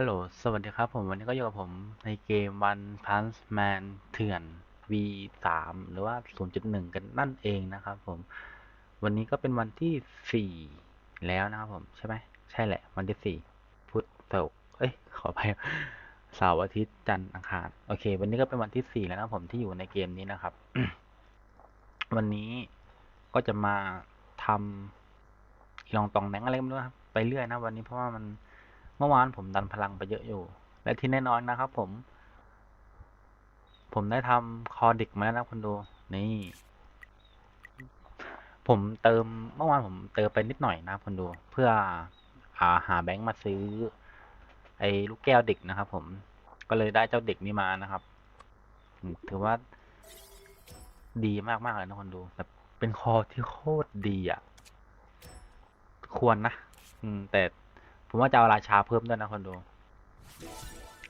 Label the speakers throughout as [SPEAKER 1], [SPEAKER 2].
[SPEAKER 1] ฮัลโหล สวัสดีครับผม วันนี้ก็อยู่กับผมในเกม One Punch Man เถื่อน V3 หรือว่า 0.1 กันนั่นเองนะครับผม วันนี้ก็เป็นวันที่ 4 แล้วนะครับผม ใช่ไหม ใช่แหละ วันที่ 4 พุธศุกร์เอ้ย ขออภัยเสาร์อาทิตย์ จันทร์อังคาร โอเค วันนี้ก็เป็นวันที่ 4 แล้วนะครับผมที่อยู่ในเกมนี้นะครับ วันนี้ก็จะมาทำลองตองแหนงอะไรก็ไม่รู้ครับ ไปเรื่อยนะวันนี้เพราะว่ามัน เมื่อวานผมดันพลังไปเยอะอยู่ และที่แน่นอนนะครับผม ผมได้ทำคอดิกมาแล้วนะคุณดู นี่ ผมเติมเมื่อวานผมเติมไปนิดหน่อยนะคุณดู เพื่ออาหาแบงค์มาซื้อ ไอ้ลูกแก้วเด็กนะครับผม ก็เลยได้เจ้าเด็กนี้มานะครับ ถือว่า ดีมากๆเลยนะคุณดูแบบเป็นคอที่โคตรดีอะ ควรนะ อืม แต่ ผมว่าจะเอาราชาเพิ่มด้วยนะคนดู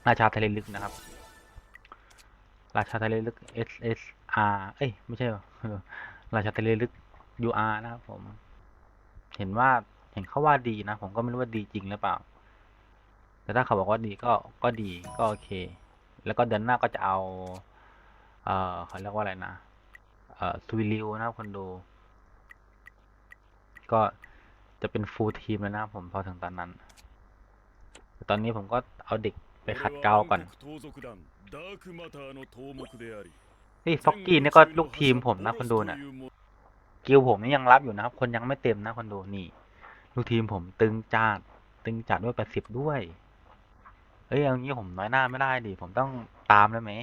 [SPEAKER 1] ราชาทะเลลึกนะครับ ราชาทะเลลึก S S R เอ้ยไม่ใช่หรอราชาทะเลลึก U R นะครับผม เห็นว่าเห็นเขาว่าดีนะ ผมก็ไม่รู้ว่าดีจริงหรือเปล่า แต่ถ้าเขาบอกว่าดีก็ก็ดีก็โอเค แล้วก็เดือนหน้าก็จะเอา เอ่อเขาเรียกว่าอะไรนะเอ่อซูริวนะครับคนดู ก็จะเป็นฟูลทีมแล้วนะผมพอถึงตอนนั้น ตอนนี้ผมก็เอาเด็กไปขัดเกลาก่อนนี่ฟ็อกกี้นี่ก็ลูกทีมผมนะคนดูนะ่ะกิลผมนี่ยังรับอยู่นะครับ คนยังไม่เต็มนะคนดูนี่ ลูกทีมผมตึงจัดตึงจัดด้วยแปดสิบด้วยเฮ้ยอย่างนี้ผมน้อยหน้าไม่ได้ดิผมต้องตามแล้วไหม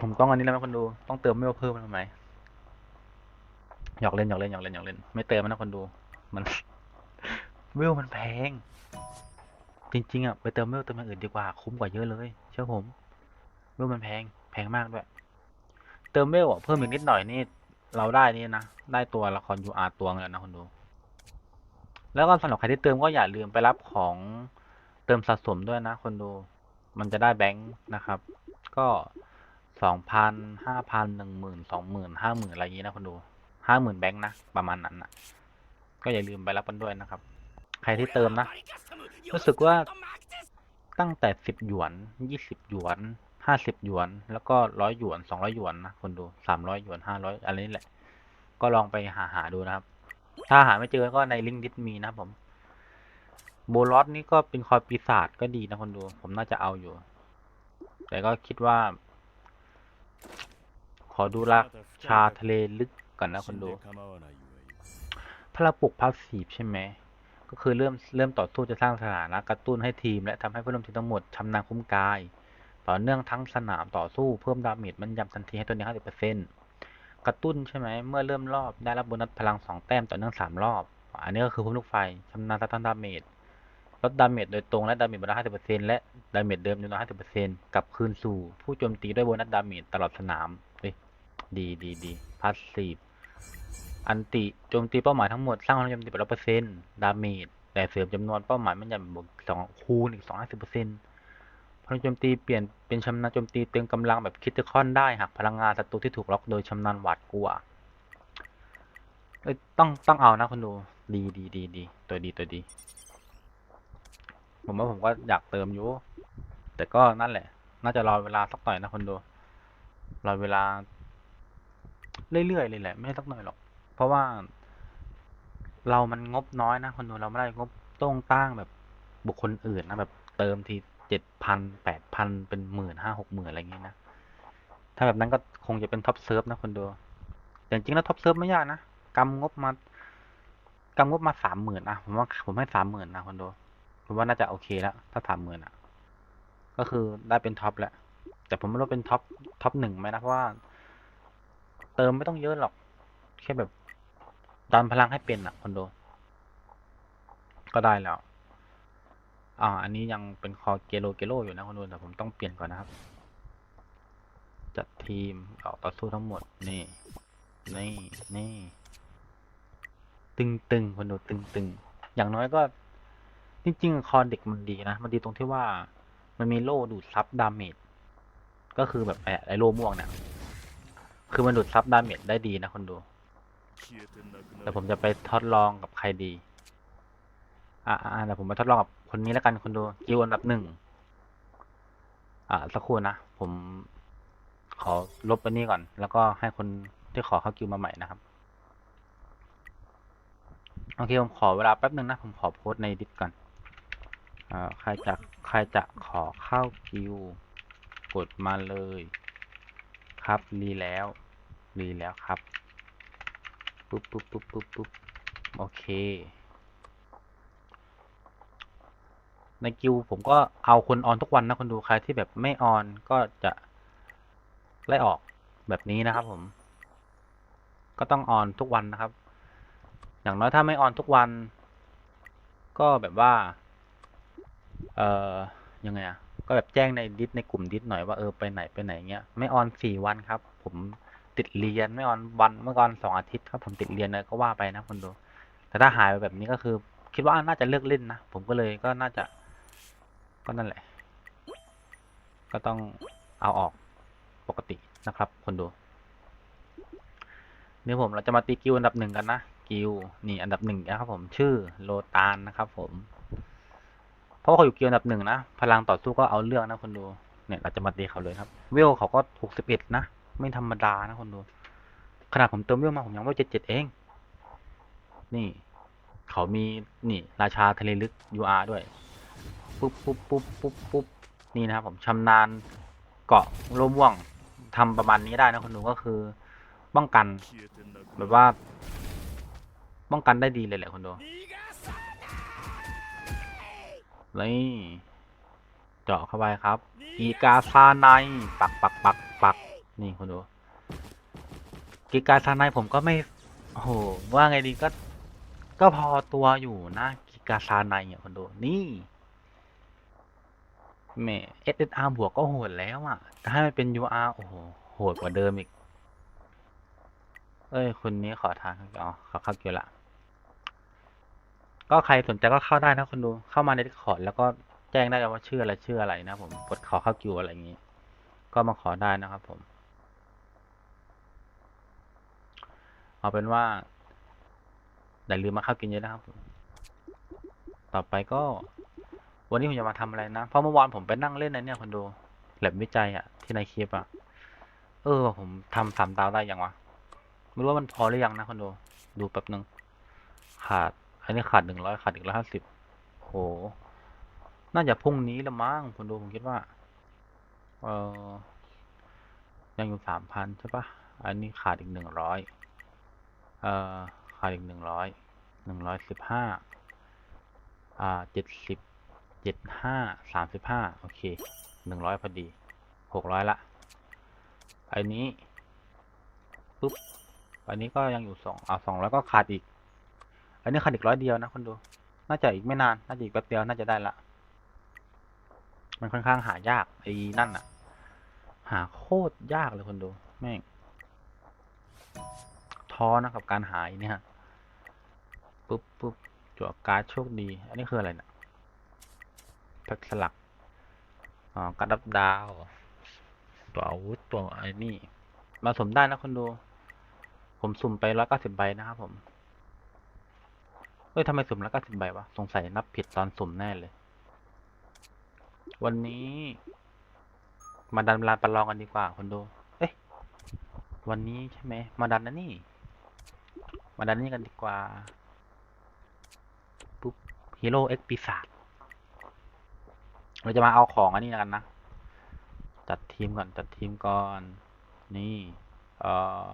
[SPEAKER 1] ผมต้องอันนี้แล้วไหมคนดูต้องเติมไม่เพิ่มแล้วไหมหยอกเล่นหยอกเล่นหยอกเล่นหยอกเล่น ไม่เติมนะคนดู มัน เวลมันแพง จริงๆอะไปเติมเวลเติมอย่างอื่นดีกว่า คุ้มกว่าเยอะเลย เชื่อผม เวลมันแพง แพงมากด้วย เติมเวลอะเพิ่มอีกนิดหน่อยนี่ เราได้นี่นะ ได้ตัวละคร UR ตัวนึงแล้วนะคนดู แล้วก็สำหรับใครที่เติมก็อย่าลืมไปรับของเติมสะสมด้วยนะคนดู มันจะได้แบงค์นะครับ ก็สองพันห้าพันหนึ่งหมื่นสองหมื่นห้าหมื่นอะไรอย่างนี้นะคนดูห้าหมื่นแบงค์นะ ประมาณนั้นนะก็อย่าลืมไปรับกันด้วยนะครับ ใครที่เติมนะ รู้สึกว่าตั้งแต่สิบหยวนยี่สิบหยวนห้าสิบหยวน แล้วก็ร้อยหยวนสองร้อยหยวนนะคนดูสามร้อยหยวนห้าร้อยอะไรนี่แหละ ก็ลองไปหาหาดูนะครับ ถ้าหาไม่เจอก็ในลิงก์ดิสมีนะผมโบลอสนี่ก็เป็นคอยปีศาจก็ดีนะคนดู ผมน่าจะเอาอยู่ แต่ก็คิดว่า ขอดูรักชาทะเลลึกก่อนนะคนดู ถ้าเราปลุกพัาสซีฟใช่ไหม ก็คือเริ่มเริ่มต่อสู้จะสร้างสถานะกระตุ้นให้ทีม และทำให้ผู้ร่วมทีมทั้งหมดชำนาญคุ้มกาย ต่อเนื่องทั้งสนามต่อสู้เพิ่มดาเมจมันยำทันทีให้ตัวนี้ 50%กระตุ้นใช่ไหมเมื่อเริ่มรอบได้รับโบนัสพลัง 2 แต้มต่อเนื่อง 3 รอบ อันนี้ก็คือพุ่มลูกไฟชำนาญสะท้อนดาเมจลดดาเมจโดยตรงและดาเมจบนัส50%และดาเมจเดิมจำนวน50%กลับคืนสู่ผู้โจมตีด้วยโบนัสดาเมจตลอดสนามเฮ้ยดีดีดีพาสซีฟ อันติโจมตีเป้าหมายทั้งหมดสร้างความโจมตีไปร้อยเปอร์เซ็นต์ดาเมจแต่เสริมจำนวนเป้าหมายมันจะบวกสองคูณอีกสองห้าสิบเปอร์เซ็นต์พลังโจมตีเปลี่ยนเป็นชำนาญโจมตีเต็มกำลังแบบคิดคอนได้หากพลังงานศัตรูที่ถูกล็อกโดยชำนาญหวาดกลัวเอ้ต้องต้องเอานะคุณดูดีดีดีดีตัวดีตัวดี ผมว่าผมก็อยากเติมอยู่ แต่ก็นั่นแหละ น่าจะรอเวลาสักหน่อยนะคนดูรอเวลา เรื่อยๆเลยแหละ ไม่สักหน่อยหรอก เพราะว่า เรามันงบน้อยนะ คนดูเราไม่ได้งบต้องตั้งแบบบุคคลอื่นนะแบบเติมทีเจ็ดพันแปดพันเป็นหมื่นห้าหกหมื่นอะไรอย่างงี้ยนะ ถ้าแบบนั้นก็คงจะเป็นท็อปเซิร์ฟนะคนดู แต่จริงๆแล้วท็อปเซิร์ฟไม่ยากนะกำงบมากำงบมาสามหมื่นนะผมว่าผมให้สามหมื่นนะคนดูผมว่าน่าจะโอเคแล้ว ถ้าสามหมื่นอะ ก็คือได้เป็นท็อปแล้ว แต่ผมไม่รู้เป็นท็อปท็อปหนึ่งไหมนะเพราะว่า เติมไม่ต้องเยอะหรอก แค่แบบ ดันพลังให้เป็นอะคนดู ก็ได้แล้ว อ่า อันนี้ยังเป็นคอเกโลเกโลอยู่นะคนดูแต่ผมต้องเปลี่ยนก่อนนะครับ จัดทีมออกต่อสู้ทั้งหมด นี่ นี่ นี่ ตึงตึงคนดูตึงตึงอย่างน้อยก็ จริงๆ คอเด็กมันดีนะ มันดีตรงที่ว่า มันมีโล่ดูดซับดาเมจ ก็คือแบบไอ้โล่ม่วงเนี่ย คือมันดูดซับดาเมจได้ดีนะคนดู แต่ผมจะไปทดลองกับใครดี อ่าอ่าเดี๋ยวผมมาทดลองกับคนนี้แล้วกันคนดูกิวอันดับหนึ่ง อ่า สักครู่นะ ผม ขอลบอันนี้ก่อน แล้วก็ให้คนที่ขอเข้ากิวมาใหม่นะครับ โอเค ผมขอเวลาแป๊บหนึ่งนะ ผมขอโพสในดิสก่อนอ่าใครจะใครจะขอเข้ากิวกดมาเลย ครับรีแล้วรีแล้วครับ ปุ๊บปุ๊บปุ๊บปุ๊บปุ๊บโอเค ในกิวผมก็เอาคนออนทุกวันนะคนดูใครที่แบบไม่ออนก็จะไล่ออกแบบนี้นะครับ ผม ก็ต้องออนทุกวันนะครับ อย่างน้อยถ้าไม่ออนทุกวัน ก็แบบว่า เอ่อยังไงอะก็แบบแจ้งในดิสในกลุ่มดิสหน่อยว่าเออไปไหนไปไหนเงี้ยไม่ออนสี่วันครับ ผม ติดเรียนไม่ออนวันเมื่อก่อนสองอาทิตย์ครับผมติดเรียนเลยก็ว่าไปนะคนดู แต่ถ้าหายไปแบบนี้ก็คือ คิดว่าน่าจะเลิกเล่นนะผมก็เลยก็น่าจะ ก็นั่นแหละ ก็ต้องเอาออกปกตินะครับ คนดูเดี๋ยวผมเราจะมาตีกิวอันดับหนึ่งกันนะกิวนี่อันดับหนึ่งนะครับผมชื่อโลตานนะครับผมเพราะเขาอยู่กิวอันดับหนึ่งนะพลังต่อสู้ก็เอาเรื่องนะคนดูเนี่ยเราจะมาตีเขาเลยครับเวลเขาก็หกสิบเอ็ดนะ ไม่ธรรมดานะคนดู ขนาดผมเติมเรื่องมาผมยังว่าเจ็ดเจ็ดเอง นี่ เขามีนี่ ราชาทะเลลึก UR ด้วย ปุ๊บปุ๊บปุ๊บปุ๊บปุ๊บนี่นะครับผมชำนาญเกาะร่ม่วงทำประมาณนี้ได้นะคนดูก็คือ ป้องกัน แบบว่า ป้องกันได้ดีเลยแหละคนดูนี่เจาะเข้าไปครับ อีกาซาไนปักปักปัก นี่คนดูกีกาซาไนผมก็ไม่โอ้โหว่าไงดีก็ก็พอตัวอยู่นะกีกาซาไนเนี่ยคนดูนี่แหม่ SSR บวกก็โหดแล้วอะแต่ให้มันเป็น UR โอ้โหโหดกว่าเดิมอีก เอ้ยคนนี้ขอทางอ๋อเขาเข้าเกี่ยวละก็ใครสนใจก็เข้าได้นะคนดูเข้ามาในดิสคอร์ดแล้วก็แจ้งได้ว่าชื่ออะไรชื่ออะไรนะผมกดขอเข้าคิวอะไรอย่างนี้ ก็มาขอได้นะครับผม เอาเป็นว่าอย่าลืมมาข้าวกินเยอะนะครับ ต่อไปก็ วันนี้ผมจะมาทำอะไรนะ เพราะเมื่อวานผมไปนั่งเล่นในเนี่ยคนดูแลบวิจัยอะที่ในคลิปอะเออผมทำสามดาวได้ยังวะ ไม่รู้ว่ามันพอหรือยังนะคนดูดูแป๊บหนึ่งขาด อันนี้ขาดหนึ่งร้อยขาดอีกร้อยห้าสิบโห น่าจะพรุ่งนี้ละมั้งคนดูผมคิดว่า เออยังอยู่สามพันใช่ปะอันนี้ขาดอีกหนึ่งร้อย เอ่อขาดอีกหนึ่งร้อยหนึ่งร้อยสิบห้าอ่าเจ็ดสิบเจ็ดห้าสามสิบห้าโอเคหนึ่งร้อยพอดีหกร้อยละอันนี้ปุ๊บอันนี้ก็ยังอยู่สองอ่าสองแล้วก็ขาดอีก อันนี้ขาดอีกร้อยเดียวนะคนดู น่าจะอีกไม่นาน น่าจะอีกแป๊บเดียวน่าจะได้ละ มันค่อนข้างหายากไอ้นั่นอะหาโคตรยากเลยคนดูแม่ง ท้อนะกับการหาไอ้เนี่ยปุ๊บปุ๊บจั่วการ์ดโชคดี อันนี้คืออะไรเนี่ยแพ็กสลักอ๋อการดับดาว ตัวอาวุธตัวไอ้นี่ มาสมได้นะคนดู ผมสุ่มไปร้อยเก้าสิบใบนะครับผมเฮ้ยทำไมสุ่มร้อยเก้าสิบใบวะ สงสัยนับผิดตอนสุ่มแน่เลย วันนี้ มาดันลานประลองกันดีกว่าคนดู เอ๊ะวันนี้ใช่ไหม มาดันนะนี่ มาดันนี่กันดีกว่า ปุ๊บฮีโร่เอ็กปีศาจเราจะมาเอาของอันนี้กันนะ จัดทีมก่อน จัดทีมก่อน นี่ เอ่อ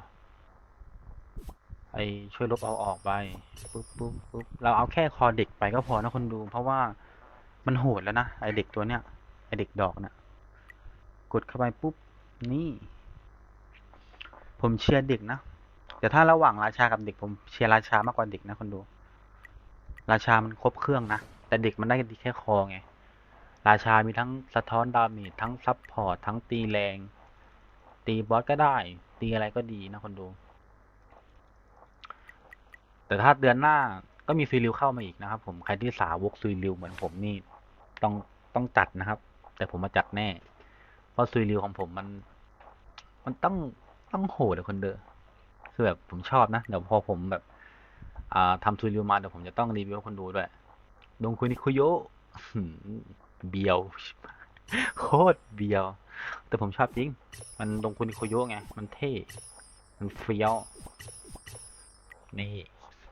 [SPEAKER 1] ไอช่วยลบเอาออกไป ปุ๊บปุ๊บปุ๊บเราเอาแค่คอเด็กไปก็พอนะคนดู เพราะว่ามันโหดแล้วนะ ไอเด็กตัวเนี้ย ไอเด็กดอกเนี่ย กดเข้าไปปุ๊บ นี่ ผมเชียร์เด็กนะ แต่ถ้าระหว่างราชากับเด็กผมเชียร์ราชามากกว่าเด็กนะคนดู ราชามันครบเครื่องนะ แต่เด็กมันได้ดีแค่คอไง ราชามีทั้งสะท้อนดาเมจทั้งซับพอร์ตทั้งตีแรง ตีบอสก็ได้ ตีอะไรก็ดีนะคนดู แต่ถ้าเดือนหน้าก็มีซีริวเข้ามาอีกนะครับ ผมใครที่สาวกซีริวเหมือนผมนี่ต้องต้องจัดนะครับ แต่ผมมาจัดแน่ เพราะซีริวของผมมัน มันต้องต้องโหดอะคนเดอ คือแบบผมชอบนะ เดี๋ยวพอผมแบบอ่าทำซีริวมาเดี๋ยวผมจะต้องรีวิวคนดูด้วยดงคุนิคุโยะเบียวโคตรเบียว แต่ผมชอบจริง มันดงคุนิคุโยะไง มันเท่ มันเฟี้ยว นี่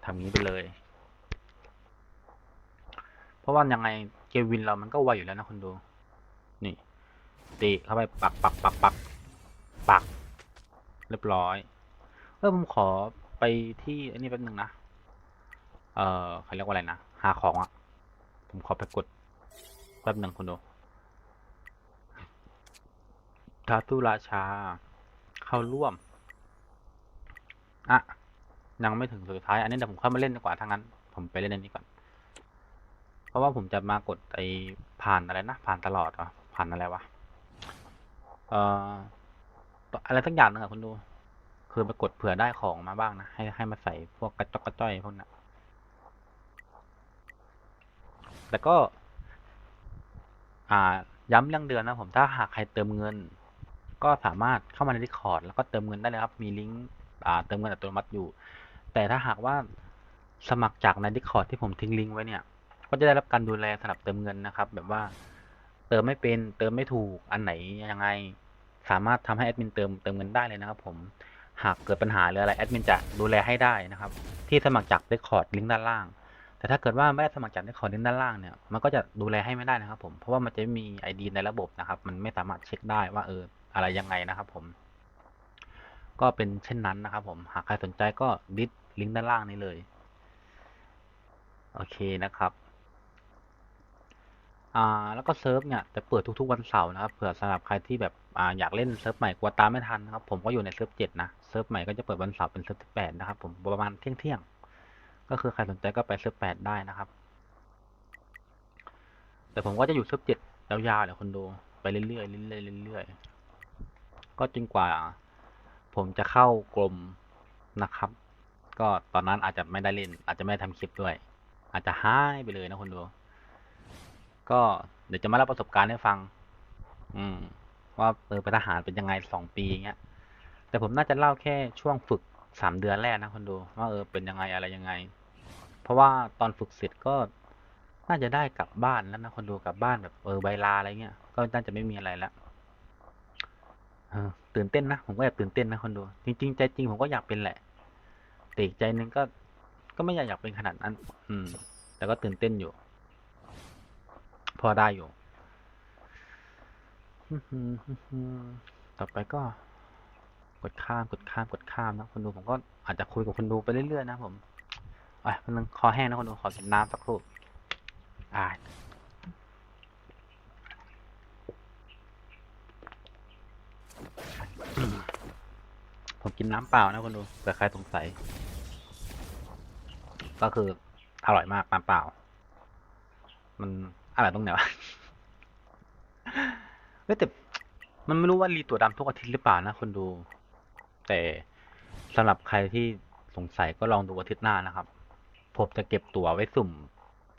[SPEAKER 1] ทำงี้ไปเลย เพราะว่ายังไงเกวินเรามันก็ไวอยู่แล้วนะคุณดู นี่ตีเข้าไปปักปักปักปักปัก เรียบร้อย เออผมขอไปที่อันนี้แป๊บนึงนะ เอ่อเขาเรียกว่าอะไรนะ หาของอะ่ะ ผมขอไปกดแป๊บหนึ่งคุณดูทาตุราชา เข้าร่วม อะ ยังไม่ถึงสุดท้าย อันนี้เดี๋ยวผมเข้ามาเล่นดีกว่าทั้างนั้น ผมไปเล่นอันนี้ก่อน เพราะว่าผมจะมากดไอผ่านอะไรนะ ผ่านตลอดเหรอผ่านอะไรวะ เอ่อ อะไรสักอย่างหนึงอะคุณดู คือไปกดเผื่อได้ของมาบ้างนะ ให้ให้มาใส่พวกกระจอกกระจ้อยพวกนั้นแล้วก็ อ่า ย้ำเรื่องเดือนนะผม ถ้าหากใครเติมเงิน ก็สามารถเข้ามาใน Discord แล้วก็เติมเงินได้เลยครับ มีลิงก์อ่า เติมเงินอัตโนมัติอยู่ แต่ถ้าหากว่าสมัครจากใน Discord ที่ผมทิ้งลิงก์ไว้เนี่ย ก็จะได้รับการดูแลสำหรับเติมเงินนะครับ แบบว่าเติมไม่เป็น เติมไม่ถูก อันไหนยังไง สามารถทำให้แอดมินเติมเติมเงินได้เลยนะครับผม หากเกิดปัญหาหรืออะไรแอดมินจะดูแลให้ได้นะครับ ที่สมัครจาก Discord ลิงก์ด้านล่าง แต่ถ้าเกิดว่าไม่ได้สมัครจาก Discord ลิงก์ด้านล่างเนี่ยมันก็จะดูแลให้ไม่ได้นะครับ ผมเพราะว่ามันจะไม่มี ID ในระบบนะครับ มันไม่สามารถเช็คได้ว่าเอออะไรยังไงนะครับ ผม ก็เป็นเช่นนั้นนะครับ ผมหากใครสนใจก็ดิสลิงก์ด้านล่างนี้เลย โอเคนะครับ อ่าแล้วก็เซิร์ฟเนี่ยจะเปิดทุกๆวันเสาร์นะครับเผื่อสำหรับใครที่แบบอ่าอยากเล่นเซิร์ฟใหม่กลัวตามไม่ทันนะครับผมก็อยู่ในเซิร์ฟเจ็ดนะเซิร์ฟใหม่ก็จะเปิดวันเสาร์เป็นเซิร์ฟที่แปดนะครับผมประมาณเที่ยงเที่ยงก็คือใครสนใจก็ไปเซิร์ฟแปดได้นะครับ แต่ผมก็จะอยู่เซิร์ฟเจ็ดยาวๆเดี๋ยวคนดูไปเรื่อยๆเรื่อยๆเรื่อยๆก็จนกว่า ผมจะเข้ากรมนะครับ ก็ตอนนั้นอาจจะไม่ได้เล่น อาจจะไม่ได้ทำคลิปด้วย อาจจะหายไปเลยนะคนดู ก็เดี๋ยวจะมาเล่าประสบการณ์ให้ฟัง อืม ว่าเออเป็นทหารเป็นยังไงสองปีเงี้ย แต่ผมน่าจะเล่าแค่ช่วงฝึกสามเดือนแรกนะคนดูว่าเออเป็นยังไงอะไรยังไง เพราะว่าตอนฝึกเสร็จก็น่าจะได้กลับบ้านแล้วนะคนดูกลับบ้านแบบเออใบลาอะไรเงี้ย ก็น่าจะไม่มีอะไรแล้วตื่นเต้นนะผมก็แอบตื่นเต้นนะคนดู จริงๆใจจริงผมก็อยากเป็นแหละแต่อีกใจนึงก็ก็ไม่อยากอยากเป็นขนาดนั้น อืม แต่ก็ตื่นเต้นอยู่ พอได้อยู่ ต่อไปก็ กดข้ามกดข้ามกดข้ามนะคนดูผมก็อาจจะคุยกับคนดูไปเรื่อยๆนะผมไอ้ยมันงคอแห้งนะคนดูขอกินน้ำสักครู่อ่าผมกินน้ำเปล่านะคนดูเผื่อใครสงสัย ก็คืออร่อยมากน้ำเปล่า มัน อะไรตรงไหนวะเฮ้ยแต่มันไม่รู้ว่ารีตัวดำทุกอาทิตย์หรือเปล่านะคนดู แต่สำหรับใครที่สงสัยก็ลองดูอาทิตย์หน้านะครับ ผมจะเก็บตั๋วไว้สุ่ม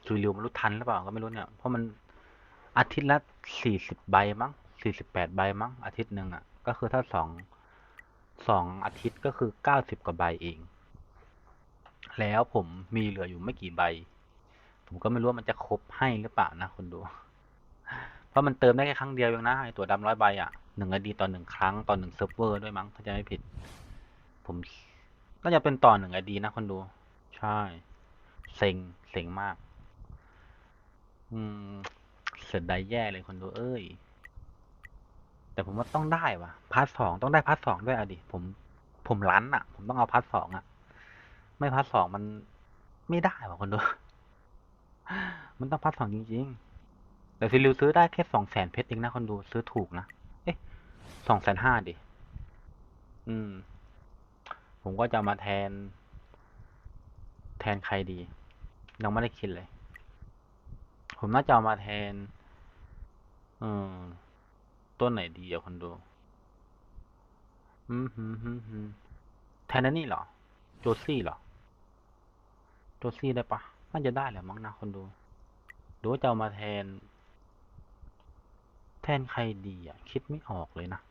[SPEAKER 1] ซูริวไม่รู้ทันหรือเปล่าก็ไม่รู้เนี่ย เพราะมันอาทิตย์ละสี่สิบใบมั้งสี่สิบแปดใบมั้งอาทิตย์หนึ่งอะ ก็คือถ้าสองสองอาทิตย์ก็คือเก้าสิบกว่าใบเอง แล้วผมมีเหลืออยู่ไม่กี่ใบ ผมก็ไม่รู้ว่ามันจะครบให้หรือเปล่านะคนดู เพราะมันเติมได้แค่ครั้งเดียวเองนะไอตัวดำร้อยใบอะหนึ่งไอดีต่อหนึ่งครั้งต่อหนึ่งเซิร์ฟเวอร์ด้วยมั้งถ้าจะไม่ผิด ผมน่าจะเป็นต่อหนึ่งไอดีนะคนดู ใช่เซ็งเซ็งมาก อืมเสียดายแย่เลยคนดูเอ้ย แต่ผมว่าต้องได้ว่ะพาร์ทสองต้องได้พาร์ทสองด้วยอะดิผมผมรันอะ ผมต้องเอาพาร์ทสองอะ ไม่พาร์ทสองมันไม่ได้ว่ะคนดู มันต้องพาร์ทสองจริงๆ แต่ซิลิวซื้อได้แค่สองแสนเพชรเองนะคนดูซื้อถูกนะ เอ๊ะสองแสนห้าดิ อืม ผมก็จะมาแทน แทนใครดี ยังไม่ได้คิดเลย ผมน่าจะเอามาแทน อืม ต้นไหนดีอะคนดู อืมฮึมฮึมฮึมแทนนั่นนี่เหรอ โจซี่เหรอ โจซี่ได้ปะ น่าจะได้แหละมั้งนะคนดูหรือว่าจะเอามาแทน แทนใครดีอะ คิดไม่ออกเลยนะ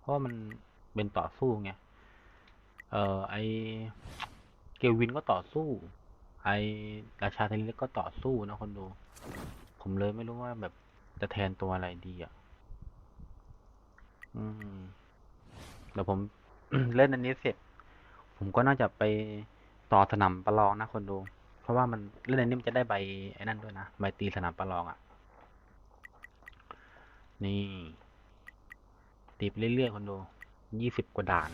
[SPEAKER 1] เพราะมันเป็นต่อสู้ไง เอ่อไอเกวินก็ต่อสู้ ไอราชาเทนนิสก็ต่อสู้นะคนดู ผมเลยไม่รู้ว่าแบบจะแทนตัวอะไรดีอะ อืมเดี๋ยวผมเล่นอันนี้เสร็จ ผมก็น่าจะไปต่อสนามประลองนะคนดู เพราะว่ามันเล่นอันนี้มันจะได้ใบไอ้นั่นด้วยนะใบตีสนามประลองอะ นี่ตีไปเรื่อยๆคนดูยี่สิบกว่าด่าน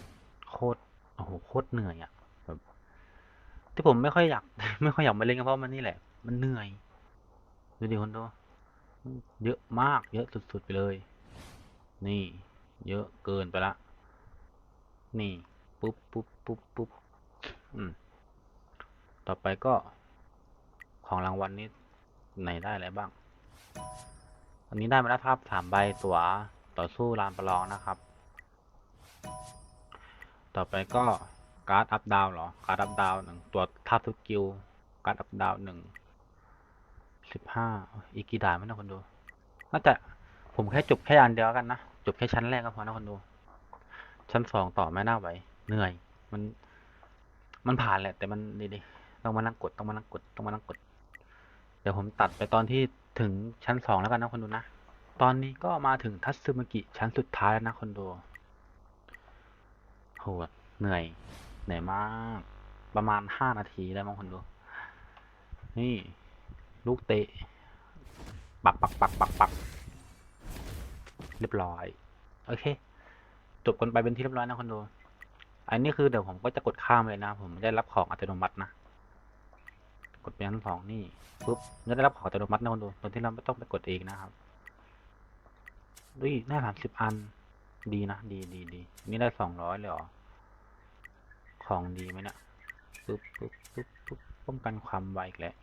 [SPEAKER 1] โคตรโอ้โหโคตรเหนื่อยอะแบบที่ผมไม่ค่อยอยาก ไม่ค่อยอยากมาเล่นก็เพราะมันนี่แหละ มันเหนื่อยดูดิคนดูเยอะมาก เยอะสุดๆไปเลย นี่ เยอะเกินไปละ นี่ ปุ๊บปุ๊บปุ๊บปุ๊บอืม ต่อไปก็ ของรางวัลนี้ไหนได้อะไรบ้าง อันนี้ได้มาแล้วครับสามใบตัวต่อสู้ลานประลองนะครับ ต่อไปก็การ์ดอัพดาวเหรอ การ์ดอัพดาวหนึ่งตัวท่าสกิล การ์ดอัพดาวหนึ่งสิบห้าอีกกี่ด่านไหมนะคนดู น่าจะผมแค่จบแค่อันเดียวกันนะ จบแค่ชั้นแรกก็พอนะคนดู ชั้นสองต่อไม่น่าไหว เหนื่อย มัน มันผ่านแหละ แต่มันดีดิต้องมานั่งกด ต้องมานั่งกด ต้องมานั่งกด เดี๋ยวผมตัดไปตอนที่ถึงชั้นสองแล้วกันนะคนดูนะ ตอนนี้ก็มาถึงทัตสึมกิชั้นสุดท้ายแล้วนะคนดูโหเหนื่อย เหนื่อยมาก ประมาณห้านาทีได้มั้งคนดู นี่ ลูกเตะ ปักปักปักปักปักเรียบร้อย โอเค จบกันไปเป็นที่เรียบร้อยนะคนดู อันนี้คือเดี๋ยวผมก็จะกดข้ามเลยนะ ผมได้รับของอัตโนมัตินะ กดไปชั้นสองนี่ปุ๊บจะได้รับของอัตโนมัตินะคนดูโดยที่เราไม่ต้องไปกดเองนะครับดุยได้สามสิบอันดีนะ ดีดีดีนี่ได้สองร้อยเลยเหรอ ของดีไหมเนี่ยปุ๊บปุ๊บปุ๊บปุ๊บป้องกันความไวอีกแล้ว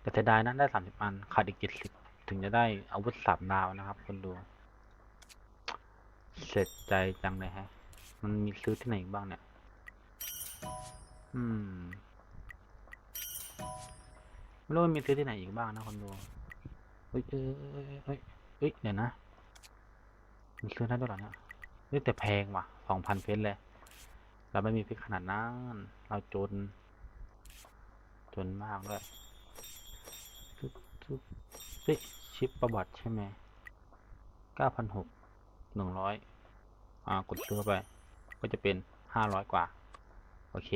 [SPEAKER 1] แต่เสียดายนะได้สามสิบอันขาดอีกเจ็ดสิบถึงจะได้อาวุธสามดาวนะครับ คนดู เสร็จใจจังเลยฮะ มันมีซื้อที่ไหนบ้างเนี่ย อืม ไม่รู้มันมีซื้อที่ไหนอีกบ้างนะคนดูเฮ้ยเอ้ยเอ้ยเอ้ยเดี๋ยวนะมันซื้อได้ด้วยเหรอเนี่ยเฮ้ยแต่แพงว่ะสองพันเพชรเลย เราไม่มีเพชรขนาดนั้น เราจน จนมากเลยทุบทุบเฮ้ยชิปประวัติใช่ไหมเก้าพันหกหนึ่งร้อยอ่ากดซื้อไป ก็จะเป็นห้าร้อยกว่า โอเค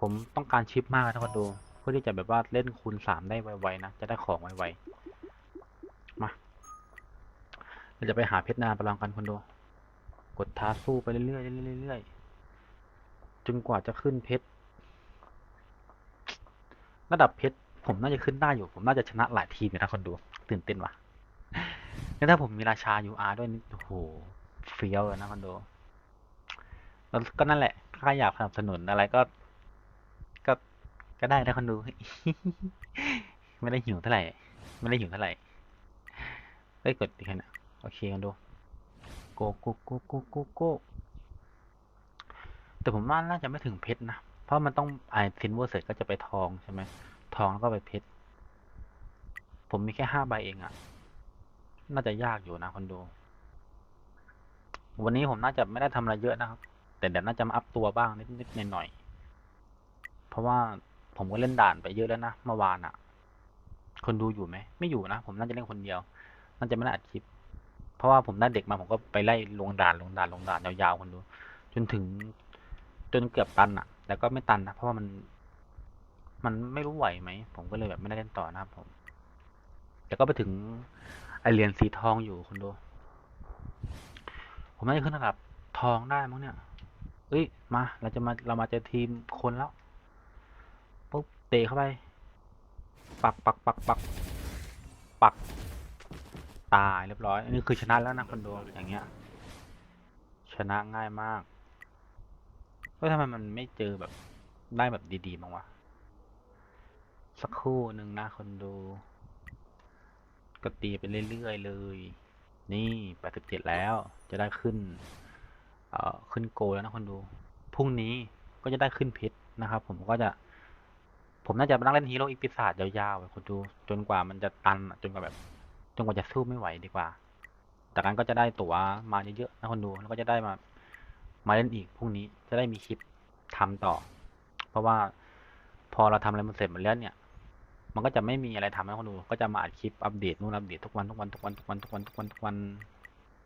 [SPEAKER 1] ผมต้องการชิปมากนะคนดู พื่อที่จะแบบว่าเล่นคูณสามได้ไวๆนะ จะได้ของไวๆ มา เราจะไปหาเพชรนาประลองกันคนดู กดท้าสู้ไปเรื่อยๆเรื่อยๆจนกว่าจะขึ้นเพชร ระดับเพชรผมน่าจะขึ้นได้อยู่ ผมน่าจะชนะหลายทีมอยู่นะคนดู ตื่นเต้นว่ะแล้วถ้าผมมีราชา UR ด้วยนี่โอ้โหเฟี้ยวเลยนะคนดูแล้วก็นั่นแหละถ้าอยากสนับสนุนอะไรก็ ก็ได้นะคนดู ไม่ได้หิวเท่าไหร่ ไม่ได้หิวเท่าไหร่ได้ยกดดีแค่นั้นโอเคกันดู โกโกโกโกโกโกแต่ผมว่าน่าจะไม่ถึงเพชรนะ เพราะมันต้องไอซินเวอร์เสร็จก็จะไปทองใช่ไหม ทองแล้วก็ไปเพชร ผมมีแค่ห้าใบเองอะ น่าจะยากอยู่นะคนดู วันนี้ผมน่าจะไม่ได้ทำอะไรเยอะนะครับ แต่เดี๋ยวน่าจะมาอัพตัวบ้างนิดๆหน่อยๆเพราะว่า ผมก็เล่นด่านไปเยอะแล้วนะเมื่อวานอะคนดูอยู่ไหม ไม่อยู่นะ ผมน่าจะเล่นคนเดียว น่าจะไม่ได้อัดคลิป เพราะว่าผมได้เด็กมาผมก็ไปไล่ลงด่านลงด่านลงด่านยาวๆคนดู จนถึง จนเกือบตันอะแต่ก็ไม่ตันนะ เพราะว่ามัน มันไม่รู้ไหวไหม ผมก็เลยแบบไม่ได้เล่นต่อนะครับผม แต่ก็ไปถึงไอเหรียญสีทองอยู่คนดู ผมน่าจะขึ้นระดับทองได้มั้งเนี่ย เอ้ย มา เราจะมา เรามาเจอทีมคนแล้ว ตะเข้าไป ปักปักปักปักปัก ตายเรียบร้อย อันนี้คือชนะแล้วนะคนดูอย่างเงี้ย ชนะง่ายมากก็ทำไมมันไม่เจอแบบได้แบบดีๆบ้างวะ สักครู่หนึ่งนะคนดู ก็ตีไปเรื่อยๆเลย นี่แปดสิบเจ็ดแล้ว จะได้ขึ้น เอ่อ ขึ้นโกแล้วนะคนดู พรุ่งนี้ก็จะได้ขึ้นเพชรนะครับ ผมก็จะ ผมน่าจะนั่งเล่นฮีโร่อีกปีศาจยาวๆไปคนดูจนกว่ามันจะตันอะจนกว่าแบบ จนกว่าจะสู้ไม่ไหวดีกว่าจากนั้นก็จะได้ตั๋วมาเยอะๆนะคนดูแล้วก็จะได้มา มาเล่นอีกพรุ่งนี้จะได้มีคลิปทำต่อ เพราะว่าพอเราทำอะไรมันเสร็จหมดแล้วเนี่ย มันก็จะไม่มีอะไรทำให้คนดู ก็จะมาอัดคลิปอัปเดตนู่นอัปเดตทุกวันทุกวันทุกวันทุกวันทุกวันทุกวันทุกวัน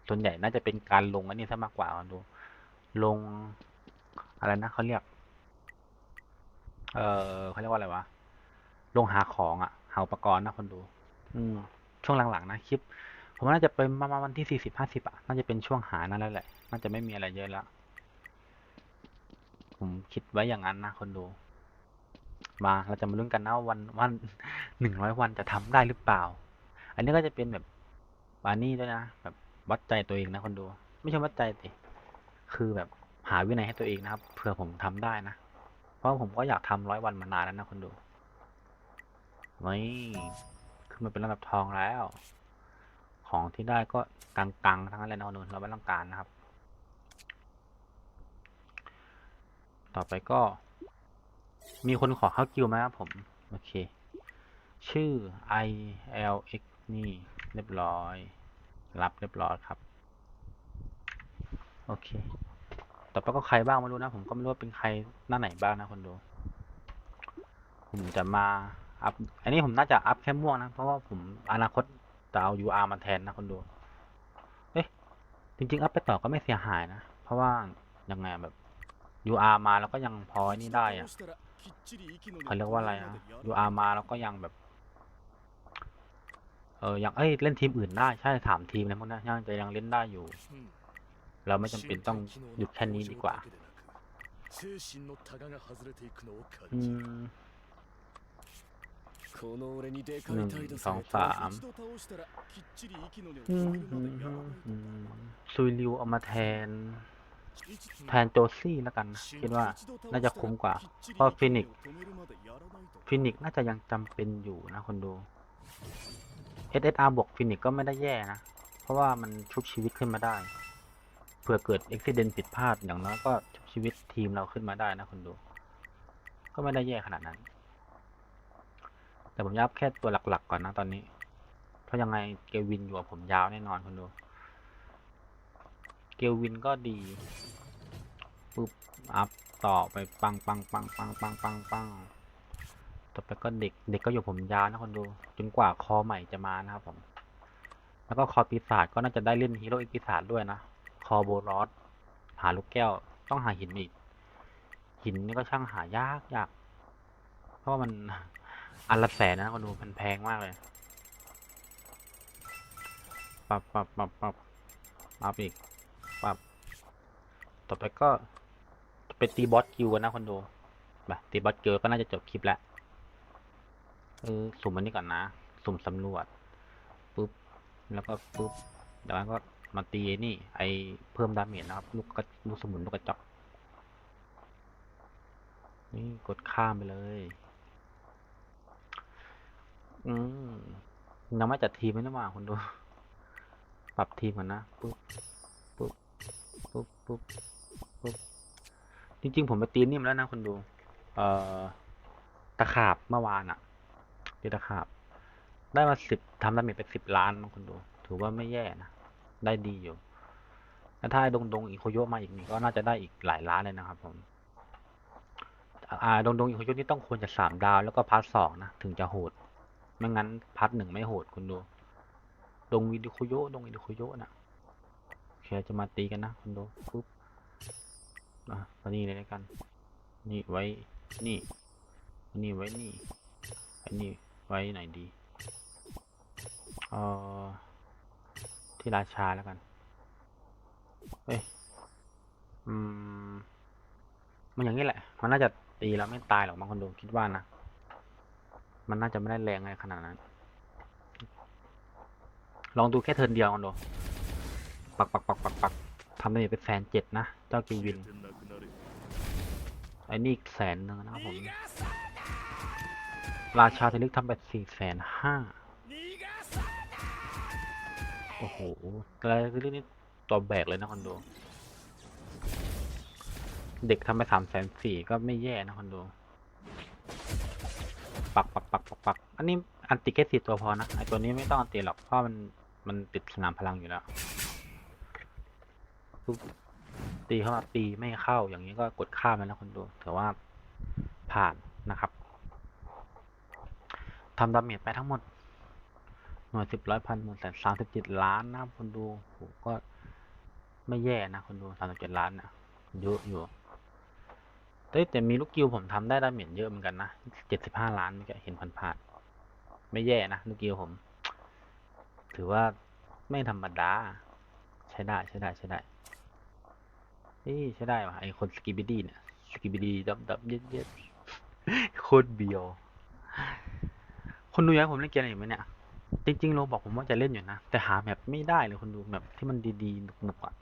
[SPEAKER 1] ส่วนใหญ่น่าจะเป็นการลงอันนี้ซะมากกว่าคนดู ลงอะไรนะเขาเรียก เออเขาเรียกว่าอะไรวะ ลงหาของอะหาอุปกรณ์นะคนดู อืม ช่วงหลังๆนะคลิป ผมว่าน่าจะเป็นประมาณวันที่สี่สิบห้าสิบอะน่าจะเป็นช่วงหานั่นแล้วแหละ น่าจะไม่มีอะไรเยอะแล้ว ผมคิดไว้อย่างนั้นนะคนดู มาเราจะมาลุ้นกันนะว่าวันวันหนึ่งร้อยวันจะทำได้หรือเปล่า อันนี้ก็จะเป็นแบบบานี่ด้วยนะ แบบวัดใจตัวเองนะคนดู ไม่ใช่วัดใจสิคือแบบหาวินัยให้ตัวเองนะครับ เผื่อผมทำได้นะ เพราะผมก็อยากทำร้อยวันมานานแล้วนะคนดูนี่ขึ้นมาเป็นระดับทองแล้ว ของที่ได้ก็กังๆทั้งนั้นเลยนะคนดูเราไม่ต้องการนะครับ ต่อไปก็ มีคนขอเข้ากิวไหมครับผม โอเค ชื่อ i l x นี่เรียบร้อย รับเรียบร้อยครับ โอเค ต่อไปก็ใครบ้างไม่รู้นะ ผมก็ไม่รู้ว่าเป็นใครหน้าไหนบ้างนะคนดู ผมจะมาอัพ อันนี้ผมน่าจะอัพแค่ม่วงนะ เพราะว่าผมอนาคตจะเอา UR มาแทนนะคนดู เอ๊ะจริงๆ อัพไปต่อก็ไม่เสียหายนะ เพราะว่ายังไงแบบ UR มาแล้วก็ยังพออนี่ได้อะเขาเรียกว่าอะไรอะ UR มาแล้วก็ยังแบบ เออยังเอ้ยเล่นทีมอื่นได้ใช่สามทีมอะไรพวกนั้ยังจะยังเล่นได้อยู่ เราไม่จำเป็นต้องหยุดแค่นี้ดีกว่าอืม
[SPEAKER 2] หนึ่
[SPEAKER 1] หนึ่
[SPEAKER 2] ง
[SPEAKER 1] ง
[SPEAKER 2] ส
[SPEAKER 1] ส
[SPEAKER 2] อ
[SPEAKER 1] องง
[SPEAKER 2] สา
[SPEAKER 1] สามมอืมอืมอืมอืมซุยริวเอามาแทน แทนโจซี่แล้วกันนะคิดว่าน่าจะคุ้มกว่า เพราะฟินิกซ์ฟินิกซ์น่าจะยังจำเป็นอยู่นะคนดู SSR บวกฟินิกซ์ก็ไม่ได้แย่นะ เพราะว่ามันชุบชีวิตขึ้นมาได้เผื่อเกิดอุบิเหตุผิดพลาดอย่างน้อยก็ชุบชีวิตทีมเราขึ้นมาได้นะคนดู ก็ไม่ได้แย่ขนาดนั้น แต่ผมยับแค่ตัวหลักๆก่อนนะตอนนี้ เพราะยังไงเกลวินอยู่กับผมยาวแน่นอนคนดู เกลวินก็ดีปุ๊บอัพต่อไปปังปังปังปังปังปังปังต่อไปก็เด็กเด็กก็อยู่ผมยาวนะคนดู จนกว่าคอใหม่จะมานะครับผม แล้วก็คอปีศาจก็น่าจะได้เล่นฮีโร่อีกปีศาจด้วยนะ คอโบรอสหาลูกแก้ว ต้องหาหินอีก หินนี่ก็ช่างหายากยากเพราะว่ามันอันละแสนนะคนดูมันแพงมากเลยปับปับปับปับปับอีกปับต่อไปก็ไปตีบอสคิวกันนะคนดูแบบตีบอสเกิร์ก็น่าจะจบคลิปแล้วเออสุ่มอันนี้ก่อนนะ สุ่มสำรวจปุ๊บ แล้วก็ปุ๊บ แล้วก็ มาตีนี่ ไอเพิ่มดาเมจนะครับ ลูกกระลูกสมุนลูกกระจอกนี่กดข้ามไปเลย อืมยังไม่จัดทีมไม่ได้มาคนดู ปรับทีมก่อนนะ ปุ๊บ ปุ๊บ ปุ๊บ ปุ๊บ ปุ๊บ จริง ๆ ผมไปตีนิ่มแล้วนะคนดู เอ่อ ตะขาบเมื่อวานอะตีตะขาบ ได้มาสิบทำดาเมจไปสิบล้านคนดู ถือว่าไม่แย่นะ ได้ดีอยู่แล้วถ้าดงดงอิโคโยะมาอีกนี่ก็น่าจะได้อีกหลายล้านเลยนะครับผมอ่าดงดงอิโคโยะนี่ต้องควรจะสามดาวแล้วก็พาร์ทสองนะถึงจะโหด ไม่งั้นพาร์ทหนึ่งไม่โหดคุณดู ดงวิดิโคโยะดงวิดิโคโยะนะโอเคจะมาตีกันนะคุณดูปุ๊บอะตอนนี้เลยแล้วกัน นี่ไว้นี่นี่ไว้นี่อ้นี่ไว้ไหนดีเอ่อ ที่ราชาแล้วกันเฮ้ยอืม มันอย่างนี้แหละ มันน่าจะตีแล้วไม่ตายหรอกบางคนดูคิดว่านะ มันน่าจะไม่ได้แรงอะไรขนาดนั้น ลองดูแค่เทินเดียวกันดูปักปักปักปักปักทำได้เป็นแสนเจ็ดนะ เจ้ากิวิน ไอ้นี่อีกแสนหนึ่งนะครับผม ราชาเทลึกทำไปสี่แสนห้า โอ้โหอะไรเรื่องนี้ตัวแบกเลยนะคอนโด เด็กทำไปสามแสนสี่ก็ไม่แย่นะคอนโด ปักปักปักปักปักอันนี้อันติแค่สี่ตัวพอนะ ไอตัวนี้ไม่ต้องอันติหรอก เพราะมันมันติดสนามพลังอยู่แล้วตีเข้ามาตีไม่เข้าอย่างนี้ก็กดข้ามแล้วนะคอนโดถือว่าผ่านนะครับทำดาเมจไปทั้งหมด หน่วยสิบร้อยพันหมื่นแสนสามสิบเจ็ดล้านนะคนดูโหก็ไม่แย่นะคนดูสามสิบเจ็ดล้านนะเยอะอยู่เอ้ยแต่มีลูกกิวผมทำได้ดาเมจเยอะเหมือนกันนะเจ็ดสิบห้าล้านเมื่อกี้เห็นผ่านๆไม่แย่นะลูกกิวผม ถือว่าไม่ธรรมดา ใช้ได้ใช้ได้ใช้ได้เฮ้ยใช้ได้ว่ะไอคนสกิบิดี้เนี่ยสกิบิดี้ดับดับเย็ดเย็ดโคตรเบียว คนดูอยากให้ผมเล่นเกมอะไรอีกไหมเนี่ย จริงๆโรบอกผมว่าจะเล่นอยู่นะ แต่หาแมปไม่ได้เลยคนดูแมปที่มันดีๆหนุกๆอะ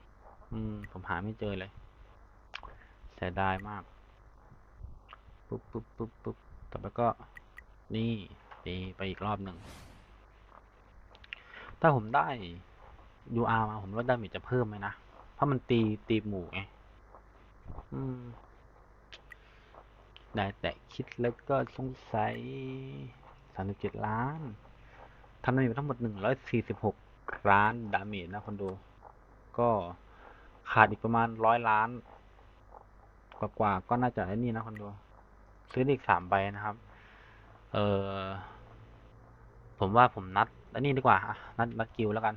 [SPEAKER 1] อืม ผมหาไม่เจอเลยเสียดายมาก ปุ๊บปุ๊บปุ๊บปุ๊บต่อไปก็ นี่ตีไปอีกรอบหนึ่ง ถ้าผมได้ UR มาผมว่าดาเมจจะเพิ่มไหมนะ เพราะมันตีตีหมู่ไง อืม ได้แต่คิดแล้วก็สงสัยสามสิบเจ็ดล้าน ทำดาเมจทั้งหมดหนึ่งร้อยสี่สิบหกล้านดาเมจนะคนดู ก็ขาดอีกประมาณร้อยล้าน กว่าๆก็น่าจะไอ้นี่นะคนดู ซื้ออีกสามใบนะครับ เออผมว่าผมนัดอันนี้ดีกว่าอะนัดนัดกิวแล้วกัน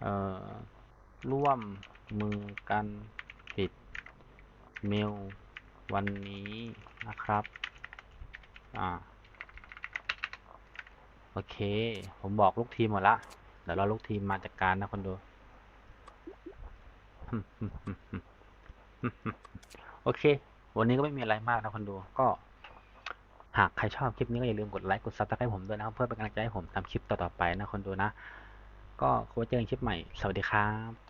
[SPEAKER 1] เอ่อ ร่วมมือกันปิดเมลวันนี้นะครับ อ่า โอเค ผมบอกลูกทีมหมดละ เดี๋ยวรอลูกทีมมาจัดการนะคนดูโอเค วันนี้ก็ไม่มีอะไรมากนะคนดู ก็ หากใครชอบคลิปนี้ก็อย่าลืมกดไลค์ กดซับสไครต์ผมด้วยนะครับเพื่อเป็นกำลังใจให้ผมทำคลิปต่อๆไปนะคนดูนะ ก็คุยเจอกันคลิปใหม่ สวัสดีครับ